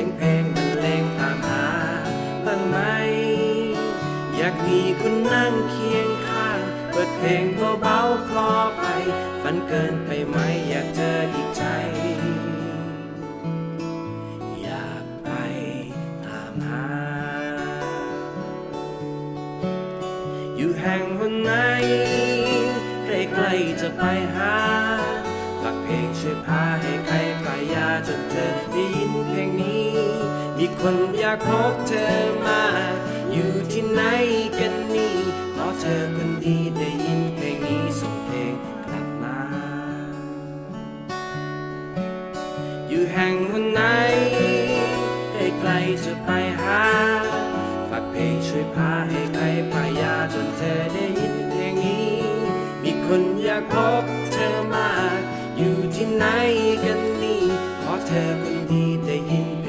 สียงเพลงบรรเลงตามหาบ้างไหม อยากมีคุณนั่งเคียงข้าง เปิดเพลงเบาๆคลอไป ฝันเกินไปไหมอยากเจออีกใจ อยากไปตามหา อยู่แห่งหนไหนใกล้ๆจะไปหาฝากเพลงช่วยพาให้ใครปลายยาจนเธอ มีคนอยากพบเธอมา อยู่ที่ไหนกันนี่ขอเธอคนดีได้ยินเพลงนี้ส่งเพลงกลับมา อยู่แห่งวันไหนใกล้ๆจะไปหา ฝากเพลงช่วยพาให้ใครพายาจนเธอได้ยินเพลงนี้ มีคนอยากพบเธอมา อยู่ที่ไหนกันนี่ขอเธอคนดีได้ยิน